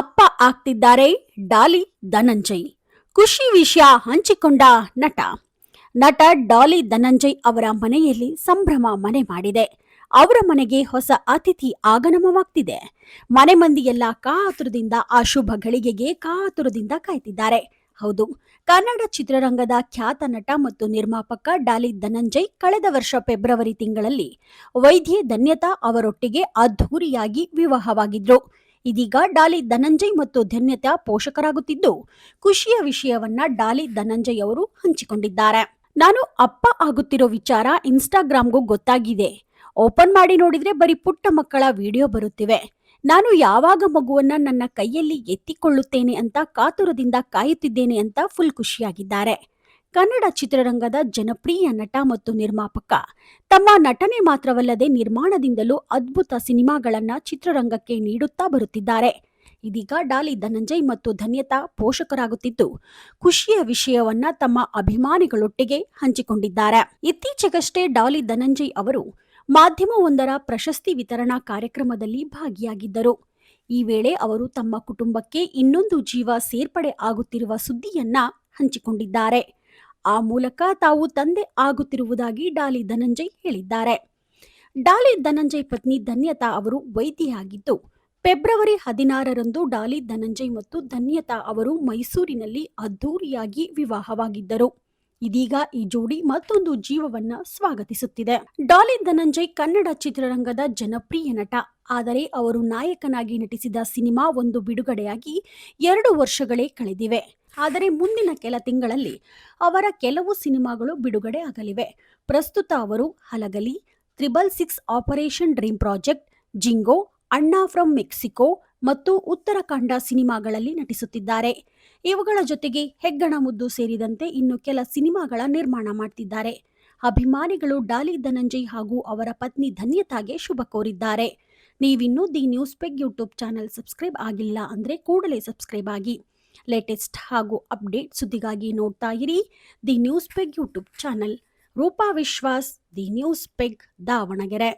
ಅಪ್ಪ ಆಗ್ತಿದ್ದಾರೆ ಡಾಲಿ ಧನಂಜಯ್. ಖುಷಿ ವಿಷಯ ಹಂಚಿಕೊಂಡ ನಟ. ನಟ ಡಾಲಿ ಧನಂಜಯ್ ಅವರ ಮನೆಯಲ್ಲಿ ಸಂಭ್ರಮ ಮನೆ ಮಾಡಿದೆ. ಅವರ ಮನೆಗೆ ಹೊಸ ಅತಿಥಿ ಆಗಮನವಾಗ್ತಿದೆ. ಮನೆ ಮಂದಿಯೆಲ್ಲ ಕಾತುರದಿಂದ ಆ ಶುಭ ಗಳಿಗೆಗೆ ಕಾತುರದಿಂದ ಕಾಯ್ತಿದ್ದಾರೆ. ಹೌದು, ಕನ್ನಡ ಚಿತ್ರರಂಗದ ಖ್ಯಾತ ನಟ ಮತ್ತು ನಿರ್ಮಾಪಕ ಡಾಲಿ ಧನಂಜಯ್ ಕಳೆದ ವರ್ಷ ಫೆಬ್ರವರಿ ತಿಂಗಳಲ್ಲಿ ವೈದ್ಯೆ ಧನ್ಯತಾ ಅವರೊಟ್ಟಿಗೆ ಅದ್ಧೂರಿಯಾಗಿ ವಿವಾಹವಾಗಿದ್ರು. ಇದೀಗ ಡಾಲಿ ಧನಂಜಯ್ ಮತ್ತು ಧನ್ಯತಾ ಪೋಷಕರಾಗುತ್ತಿದ್ದು, ಖುಷಿಯ ವಿಷಯವನ್ನ ಡಾಲಿ ಧನಂಜಯ್ ಅವರು ಹಂಚಿಕೊಂಡಿದ್ದಾರೆ. ನಾನು ಅಪ್ಪ ಆಗುತ್ತಿರೋ ವಿಚಾರ ಇನ್ಸ್ಟಾಗ್ರಾಮ್ಗೂ ಗೊತ್ತಾಗಿದೆ. ಓಪನ್ ಮಾಡಿ ನೋಡಿದ್ರೆ ಬರೀ ಪುಟ್ಟ ಮಕ್ಕಳ ವಿಡಿಯೋ ಬರುತ್ತಿವೆ. ನಾನು ಯಾವಾಗ ಮಗುವನ್ನ ನನ್ನ ಕೈಯಲ್ಲಿ ಎತ್ತಿಕೊಳ್ಳುತ್ತೇನೆ ಅಂತ ಕಾತುರದಿಂದ ಕಾಯುತ್ತಿದ್ದೇನೆ ಅಂತ ಫುಲ್ ಖುಷಿಯಾಗಿದ್ದಾರೆ. ಕನ್ನಡ ಚಿತ್ರರಂಗದ ಜನಪ್ರಿಯ ನಟ ಮತ್ತು ನಿರ್ಮಾಪಕ. ತಮ್ಮ ನಟನೆ ಮಾತ್ರವಲ್ಲದೆ ನಿರ್ಮಾಣದಿಂದಲೂ ಅದ್ಭುತ ಸಿನಿಮಾಗಳನ್ನ ಚಿತ್ರರಂಗಕ್ಕೆ ನೀಡುತ್ತಾ ಬರುತ್ತಿದ್ದಾರೆ. ಇದೀಗ ಡಾಲಿ ಧನಂಜಯ್ ಮತ್ತು ಧನ್ಯತಾ ಪೋಷಕರಾಗುತ್ತಿದ್ದು, ಖುಷಿಯ ವಿಷಯವನ್ನ ತಮ್ಮ ಅಭಿಮಾನಿಗಳೊಟ್ಟಿಗೆ ಹಂಚಿಕೊಂಡಿದ್ದಾರೆ. ಇತ್ತೀಚೆಗಷ್ಟೇ ಡಾಲಿ ಧನಂಜಯ್ ಅವರು ಮಾಧ್ಯಮವೊಂದರ ಪ್ರಶಸ್ತಿ ವಿತರಣಾ ಕಾರ್ಯಕ್ರಮದಲ್ಲಿ ಭಾಗಿಯಾಗಿದ್ದರು. ಈ ವೇಳೆ ಅವರು ತಮ್ಮ ಕುಟುಂಬಕ್ಕೆ ಇನ್ನೊಂದು ಜೀವ ಸೇರ್ಪಡೆ ಆಗುತ್ತಿರುವ ಸುದ್ದಿಯನ್ನ ಹಂಚಿಕೊಂಡಿದ್ದಾರೆ. ಆ ಮೂಲಕ ತಾವು ತಂದೆ ಆಗುತ್ತಿರುವುದಾಗಿ ಡಾಲಿ ಧನಂಜಯ್ ಹೇಳಿದ್ದಾರೆ. ಡಾಲಿ ಧನಂಜಯ್ ಪತ್ನಿ ಧನ್ಯತಾ ಅವರು ವೈದ್ಯೆಯಾಗಿದ್ದು, ಫೆಬ್ರವರಿ ಹದಿನಾರರಂದು ಡಾಲಿ ಧನಂಜಯ್ ಮತ್ತು ಧನ್ಯತಾ ಅವರು ಮೈಸೂರಿನಲ್ಲಿ ಅದ್ದೂರಿಯಾಗಿ ವಿವಾಹವಾಗಿದ್ದರು. ಇದೀಗ ಈ ಜೋಡಿ ಮತ್ತೊಂದು ಜೀವವನ್ನ ಸ್ವಾಗತಿಸುತ್ತಿದೆ. ಡಾಲಿ ಧನಂಜಯ್ ಕನ್ನಡ ಚಿತ್ರರಂಗದ ಜನಪ್ರಿಯ ನಟ. ಆದರೆ ಅವರು ನಾಯಕನಾಗಿ ನಟಿಸಿದ ಸಿನಿಮಾ ಒಂದು ಬಿಡುಗಡೆಯಾಗಿ ಎರಡು ವರ್ಷಗಳೇ ಕಳೆದಿವೆ. ಆದರೆ ಮುಂದಿನ ಕೆಲ ತಿಂಗಳಲ್ಲಿ ಅವರ ಕೆಲವು ಸಿನಿಮಾಗಳು ಬಿಡುಗಡೆ ಆಗಲಿವೆ. ಪ್ರಸ್ತುತ ಅವರು Halagali, triple six operation dream project, Jingo Anna from Mexico ಮತ್ತು ಉತ್ತರಾಖಂಡ ಸಿನಿಮಾಗಳಲ್ಲಿ ನಟಿಸುತ್ತಿದ್ದಾರೆ. ಇವುಗಳ ಜೊತೆಗೆ ಹೆಗ್ಗಣ ಮುದ್ದು ಸೇರಿದಂತೆ ಇನ್ನು ಕೆಲ ಸಿನಿಮಾಗಳ ನಿರ್ಮಾಣ ಮಾಡ್ತಿದ್ದಾರೆ. ಅಭಿಮಾನಿಗಳು ಡಾಲಿ ಧನಂಜಯ್ ಹಾಗೂ ಅವರ ಪತ್ನಿ ಧನ್ಯತಾಗೆ ಶುಭ ಕೋರಿದ್ದಾರೆ. ನೀವಿನ್ನೂ the news peg YouTube channel subscribe ಆಗಿಲ್ಲ ಅಂದರೆ ಕೂಡಲೇ ಸಬ್ಸ್ಕ್ರೈಬ್ ಆಗಿ. ಲೇಟೆಸ್ಟ್ ಹಾಗೂ ಅಪ್ಡೇಟ್ ಸುದ್ದಿಗಾಗಿ ನೋಡ್ತಾ ಇರಿ the news peg YouTube channel. Roopa Vishwas, the news peg, Davanagere.